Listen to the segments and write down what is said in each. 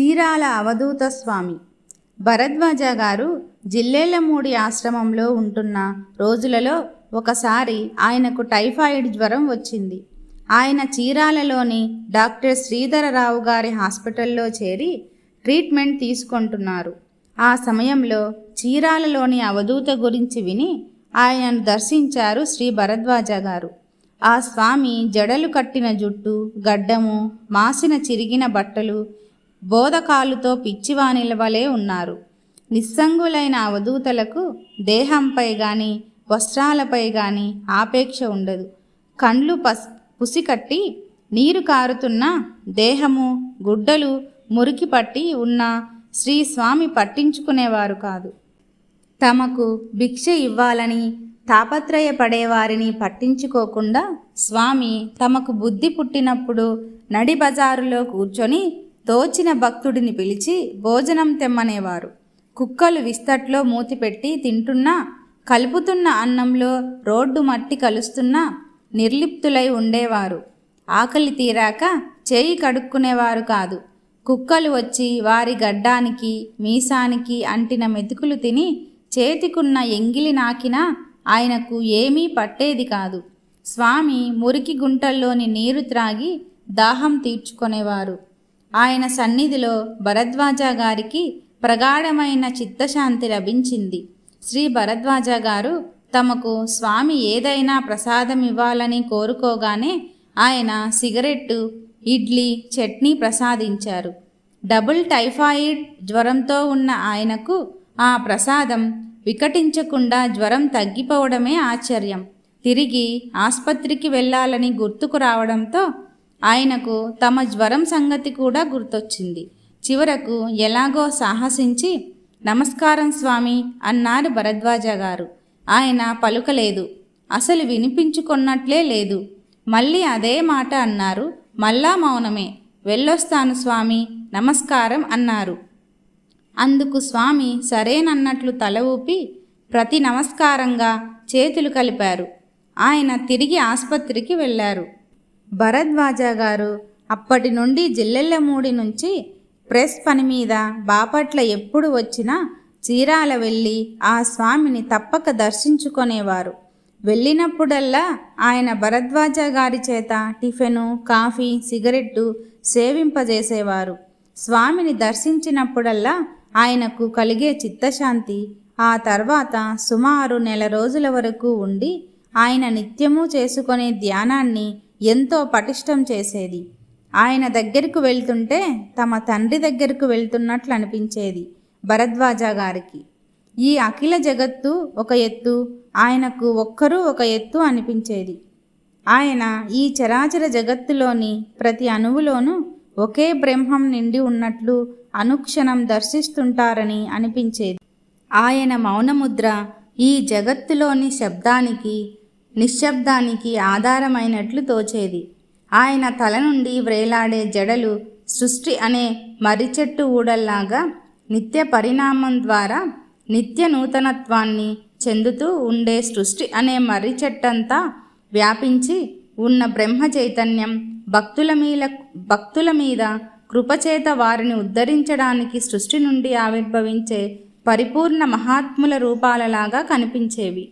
చీరాల అవధూత స్వామి. భరద్వాజ గారు జిల్లేలమూడి ఆశ్రమంలో ఉంటున్న రోజులలో ఒకసారి ఆయనకు టైఫాయిడ్ జ్వరం వచ్చింది. ఆయన చీరాలలోని డాక్టర్ శ్రీధరరావు గారి హాస్పిటల్లో చేరి ట్రీట్మెంట్ తీసుకుంటున్నారు. ఆ సమయంలో చీరాలలోని అవధూత గురించి విని ఆయనను దర్శించారు శ్రీ భరద్వాజ గారు. ఆ స్వామి జడలు కట్టిన జుట్టు గడ్డము మాసిన చిరిగిన బట్టలు బోధకాలుతో పిచ్చివానిల వలె ఉన్నారు. నిస్సంగులైన అవధూతలకు దేహంపై గాని వస్త్రాలపై గాని ఆపేక్ష ఉండదు. కండ్లు పస్ పుసికట్టి నీరు కారుతున్న దేహము గుడ్డలు మురికి పట్టి ఉన్న శ్రీ స్వామి పట్టించుకునేవారు కాదు. తమకు భిక్ష ఇవ్వాలని తాపత్రయపడేవారిని పట్టించుకోకుండా స్వామి తమకు బుద్ధి పుట్టినప్పుడు నడి బజారులో కూర్చొని తోచిన భక్తుడిని పిలిచి భోజనం తెమ్మనేవారు. కుక్కలు విస్తట్లో మూతిపెట్టి తింటున్నా కలుపుతున్న అన్నంలో రోడ్డు మట్టి కలుస్తున్నా నిర్లిప్తులై ఉండేవారు. ఆకలి తీరాక చేయి కడుక్కునేవారు కాదు. కుక్కలు వచ్చి వారి గడ్డానికి మీసానికి అంటిన మెతుకులు తిని చేతికున్న ఎంగిలి నాకినా ఆయనకు ఏమీ పట్టేది కాదు. స్వామి మురికి గుంటల్లోని నీరు త్రాగి దాహం తీర్చుకొనేవారు. ఆయన సన్నిధిలో భరద్వాజ గారికి ప్రగాఢమైన చిత్తశాంతి లభించింది. శ్రీ భరద్వాజ గారు తమకు స్వామి ఏదైనా ప్రసాదం ఇవ్వాలని కోరుకోగానే ఆయన సిగరెట్టు ఇడ్లీ చట్నీ ప్రసాదించారు. డబుల్ టైఫాయిడ్ జ్వరంతో ఉన్న ఆయనకు ఆ ప్రసాదం వికటించకుండా జ్వరం తగ్గిపోవడమే ఆశ్చర్యం. తిరిగి ఆసుపత్రికి వెళ్ళాలని గుర్తుకు రావడంతో ఆయనకు తమ జ్వరం సంగతి కూడా గుర్తొచ్చింది. చివరకు ఎలాగో సాహసించి నమస్కారం స్వామి అన్నారు భరద్వాజ గారు. ఆయన పలుకలేదు. అసలు వినిపించుకున్నట్లే లేదు. మళ్ళీ అదే మాట అన్నారు. మళ్ళా మౌనమే. వెళ్ళొస్తాను స్వామి. నమస్కారం అన్నారు. అందుకు స్వామి సరేనన్నట్లు తల ఊపి ప్రతి నమస్కారంగా చేతులు కలిపారు. ఆయన తిరిగి ఆసుపత్రికి వెళ్ళారు. భరద్వాజ గారు అప్పటి నుండి జిల్లెళ్ళమూడి నుంచి ప్రెస్ పని మీద బాపట్ల ఎప్పుడు వచ్చినా చీరాల వెళ్ళి ఆ స్వామిని తప్పక దర్శించుకునేవారు. వెళ్ళినప్పుడల్లా ఆయన భరద్వాజ గారి చేత టిఫెను కాఫీ సిగరెట్టు సేవింపజేసేవారు. స్వామిని దర్శించినప్పుడల్లా ఆయనకు కలిగే చిత్తశాంతి ఆ తర్వాత సుమారు నెల రోజుల వరకు ఉండి ఆయన నిత్యము చేసుకునే ధ్యానాన్ని ఎంతో పటిష్టం చేసేది. ఆయన దగ్గరకు వెళ్తుంటే తమ తండ్రి దగ్గరకు వెళ్తున్నట్లు అనిపించేది భరద్వాజ గారికి. ఈ అఖిల జగత్తు ఒక ఎత్తు ఆయనకు ఒక్కరూ ఒక ఎత్తు అనిపించేది. ఆయన ఈ చరాచర జగత్తులోని ప్రతి అణువులోనూ ఒకే బ్రహ్మం నిండి ఉన్నట్లు అనుక్షణం దర్శిస్తుంటారని అనిపించేది. ఆయన మౌనముద్ర ఈ జగత్తులోని శబ్దానికి నిశ్శబ్దానికి ఆధారమైనట్లు తోచేది. ఆయన తల నుండి వ్రేలాడే జడలు సృష్టి అనే మర్రిచెట్టు ఊడల్లాగా నిత్య పరిణామం ద్వారా నిత్య నూతనత్వాన్ని చెందుతూ ఉండే సృష్టి అనే మర్రి చెట్టంతా వ్యాపించి ఉన్న బ్రహ్మ చైతన్యం భక్తుల మీద భక్తుల మీద కృపచేత వారిని ఉద్ధరించడానికి సృష్టి నుండి ఆవిర్భవించే పరిపూర్ణ మహాత్ముల రూపాలలాగా కనిపించేవి.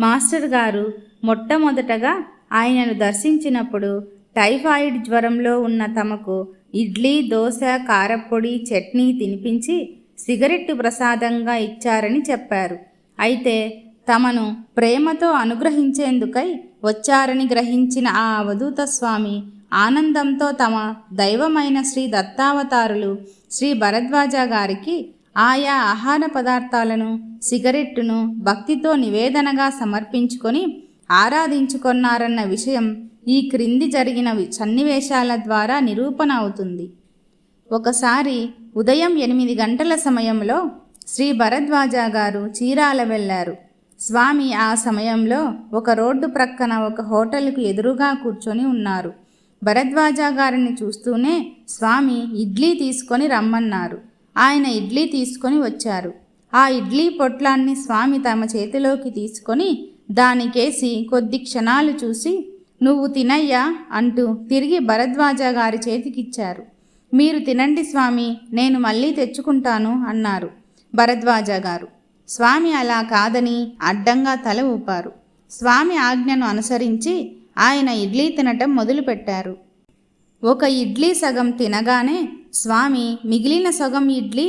మాస్టర్ గారు మొట్టమొదటగా ఆయనను దర్శించినప్పుడు టైఫాయిడ్ జ్వరంలో ఉన్న తమకు ఇడ్లీ దోశ కారప్పొడి చట్నీ తినిపించి సిగరెట్టు ప్రసాదంగా ఇచ్చారని చెప్పారు. అయితే తమను ప్రేమతో అనుగ్రహించేందుకై వచ్చారని గ్రహించిన ఆ అవధూత స్వామి ఆనందంతో తమ దైవమైన శ్రీ దత్తావతారులు శ్రీ భరద్వాజ గారికి ఆయా ఆహార పదార్థాలను సిగరెట్టును భక్తితో నివేదనగా సమర్పించుకొని ఆరాధించుకున్నారన్న విషయం ఈ క్రింది జరిగిన సన్నివేశాల ద్వారా నిరూపణ అవుతుంది. ఒకసారి ఉదయం ఎనిమిది గంటల సమయంలో శ్రీ భరద్వాజ గారు చీరాల వెళ్ళారు. స్వామి ఆ సమయంలో ఒక రోడ్డు ప్రక్కన ఒక హోటల్కు ఎదురుగా కూర్చొని ఉన్నారు. భరద్వాజ గారిని చూస్తూనే స్వామి ఇడ్లీ తీసుకొని రమ్మన్నారు. ఆయన ఇడ్లీ తీసుకొని వచ్చారు. ఆ ఇడ్లీ పొట్లాన్ని స్వామి తమ చేతిలోకి తీసుకొని దానికేసి కొద్ది క్షణాలు చూసి నువ్వు తినయ్యా అంటూ తిరిగి భరద్వాజ గారి చేతికిచ్చారు. మీరు తినండి స్వామి నేను మళ్ళీ తెచ్చుకుంటాను అన్నారు భరద్వాజ గారు. స్వామి అలా కాదని అడ్డంగా తల ఊపారు. స్వామి ఆజ్ఞను అనుసరించి ఆయన ఇడ్లీ తినటం మొదలుపెట్టారు. ఒక ఇడ్లీ సగం తినగానే స్వామి మిగిలిన సగం ఇడ్లీ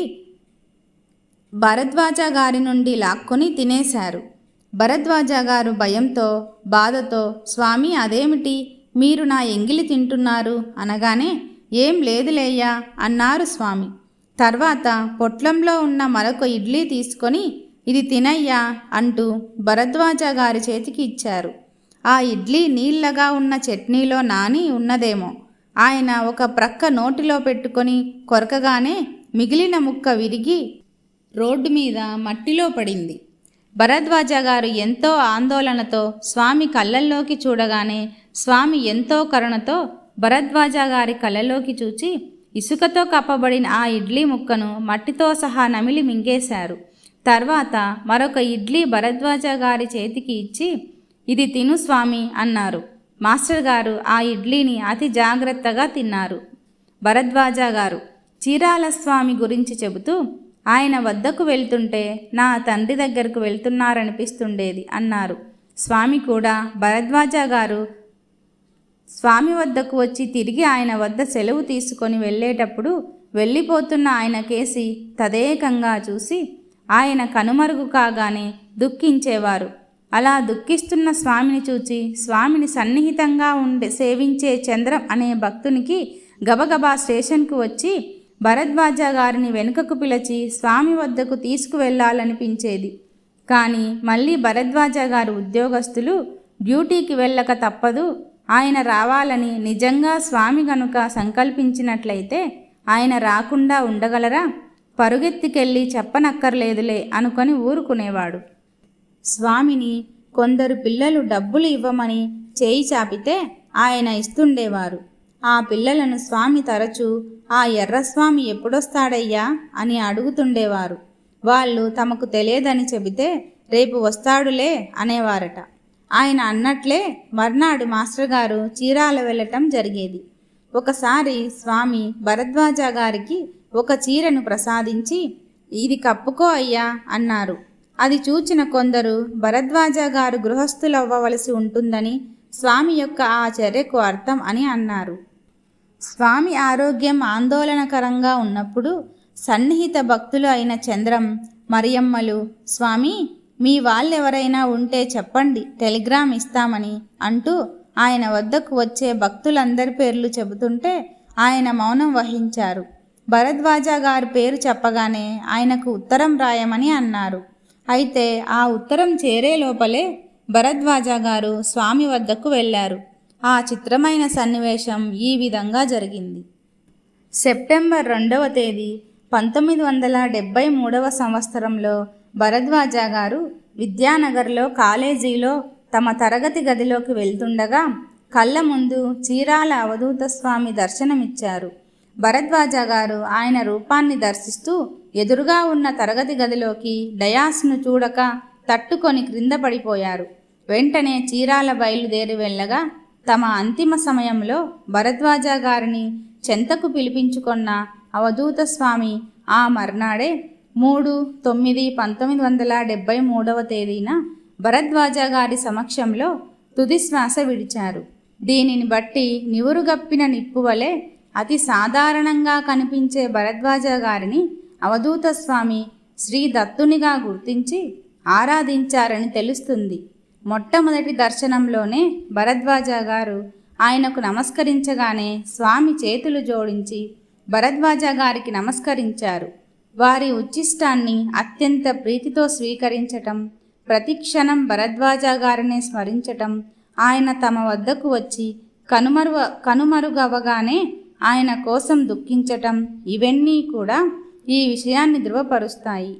భరద్వాజ గారి నుండి లాక్కొని తినేశారు. భరద్వాజ గారు భయంతో బాధతో స్వామి అదేమిటి? మీరు నా ఎంగిలి తింటున్నారు అనగానే ఏం లేదులేయ్యా అన్నారు స్వామి. తర్వాత పొట్లంలో ఉన్న మరొక ఇడ్లీ తీసుకొని ఇది తినయ్యా అంటూ భరద్వాజ గారి చేతికి ఇచ్చారు. ఆ ఇడ్లీ నీళ్ళగా ఉన్న చట్నీలో నాని ఉన్నదేమో. ఆయన ఒక ప్రక్క నోటిలో పెట్టుకొని కొరకగానే మిగిలిన ముక్క విరిగి రోడ్డు మీద మట్టిలో పడింది. భరద్వాజ గారు ఎంతో ఆందోళనతో స్వామి కళ్ళల్లోకి చూడగానే స్వామి ఎంతో కరుణతో భరద్వాజ గారి కళ్ళలోకి చూచి ఇసుకతో కప్పబడిన ఆ ఇడ్లీ ముక్కను మట్టితో సహా నమిలి మింగేశారు. తర్వాత మరొక ఇడ్లీ భరద్వాజ గారి చేతికి ఇచ్చి ఇది తిను స్వామి అన్నారు. మాస్టర్ గారు ఆ ఇడ్లీని అతి జాగ్రత్తగా తిన్నారు. భరద్వాజ గారు చీరాల స్వామి గురించి చెబుతూ ఆయన వద్దకు వెళ్తుంటే నా తండ్రి దగ్గరకు వెళ్తున్నారనిపిస్తుండేది అన్నారు. స్వామి కూడా భరద్వాజ గారు స్వామి వద్దకు వచ్చి తిరిగి ఆయన వద్ద సెలవు తీసుకొని వెళ్ళేటప్పుడు వెళ్ళిపోతున్న ఆయన కేసి తదేకంగా చూసి ఆయన కనుమరుగు కాగానే దుఃఖించేవారు. అలా దుఃఖిస్తున్న స్వామిని చూచి స్వామిని సన్నిహితంగా ఉండే సేవించే చంద్రం అనే భక్తునికి గబగబా స్టేషన్కు వచ్చి భరద్వాజ గారిని వెనుకకు పిలిచి స్వామి వద్దకు తీసుకువెళ్ళాలనిపించేది. కానీ మళ్ళీ భరద్వాజ గారు ఉద్యోగస్తులు డ్యూటీకి వెళ్ళక తప్పదు. ఆయన రావాలని నిజంగా స్వామి గనుక సంకల్పించినట్లయితే ఆయన రాకుండా ఉండగలరా? పరుగెత్తికెళ్ళి చెప్పనక్కర్లేదులే అనుకొని ఊరుకునేవాడు. స్వామిని కొందరు పిల్లలు డబ్బులు ఇవ్వమని చేయి చాపితే ఆయన ఇస్తుండేవారు. ఆ పిల్లలను స్వామి తరచూ ఆ ఎర్రస్వామి ఎప్పుడొస్తాడయ్యా? అని అడుగుతుండేవారు. వాళ్ళు తమకు తెలియదని చెబితే రేపు వస్తాడులే అనేవారట. ఆయన అన్నట్లే మర్నాడు మాస్టర్ గారు చీరాల వెళ్ళటం జరిగేది. ఒకసారి స్వామి భరద్వాజ గారికి ఒక చీరను ప్రసాదించి ఇది కప్పుకో అయ్యా అన్నారు. అది చూచిన కొందరు భరద్వాజ గారు గృహస్థులవ్వవలసి ఉంటుందని స్వామి యొక్క ఆ చర్యకు అర్థం అని అన్నారు. స్వామి ఆరోగ్యం ఆందోళనకరంగా ఉన్నప్పుడు సన్నిహిత భక్తులు అయిన చంద్రం మరియమ్మలు స్వామి మీ వాళ్ళెవరైనా ఉంటే చెప్పండి టెలిగ్రామ్ ఇస్తామని అంటూ ఆయన వద్దకు వచ్చే భక్తులందరి పేర్లు చెబుతుంటే ఆయన మౌనం వహించారు. భరద్వాజ గారి పేరు చెప్పగానే ఆయనకు ఉత్తరం రాయమని అన్నారు. అయితే ఆ ఉత్తరం చేరే లోపలే భరద్వాజ గారు స్వామి వద్దకు వెళ్ళారు. ఆ చిత్రమైన సన్నివేశం ఈ విధంగా జరిగింది. సెప్టెంబర్ రెండవ తేదీ పంతొమ్మిది వందల డెబ్భై మూడవ సంవత్సరంలో భరద్వాజ గారు విద్యానగర్లో కాలేజీలో తమ తరగతి గదిలోకి వెళ్తుండగా కళ్ళ ముందు చీరాల అవధూత స్వామి దర్శనమిచ్చారు. భరద్వాజ గారు ఆయన రూపాన్ని దర్శిస్తూ ఎదురుగా ఉన్న తరగతి గదిలోకి డయాస్ను చూడక తట్టుకొని క్రింద పడిపోయారు. వెంటనే చీరాల బయలుదేరి వెళ్ళగా తమ అంతిమ సమయంలో భరద్వాజ గారిని చెంతకు పిలిపించుకున్న అవధూత స్వామి ఆ మర్నాడే మూడు తొమ్మిది పంతొమ్మిది వందల డెబ్భై మూడవ తేదీన భరద్వాజ గారి సమక్షంలో తుది శ్వాస విడిచారు. దీనిని బట్టి నివురుగప్పిన నిప్పు వలె అతి సాధారణంగా కనిపించే భరద్వాజ గారిని అవధూత స్వామి శ్రీ దత్తునిగా గుర్తించి ఆరాధించారని తెలుస్తుంది. మొట్టమొదటి దర్శనంలోనే భరద్వాజ గారు ఆయనకు నమస్కరించగానే స్వామి చేతులు జోడించి భరద్వాజ గారికి నమస్కరించారు. వారి ఉచ్చిష్టాన్ని అత్యంత ప్రీతితో స్వీకరించటం ప్రతిక్షణం భరద్వాజ గారినే స్మరించటం ఆయన తమ వద్దకు వచ్చి కనుమరువ కనుమరుగవగానే ఆయన కోసం దుఃఖించటం ఇవన్నీ కూడా ఈ విషయాన్ని ధృవపరుస్తాయి.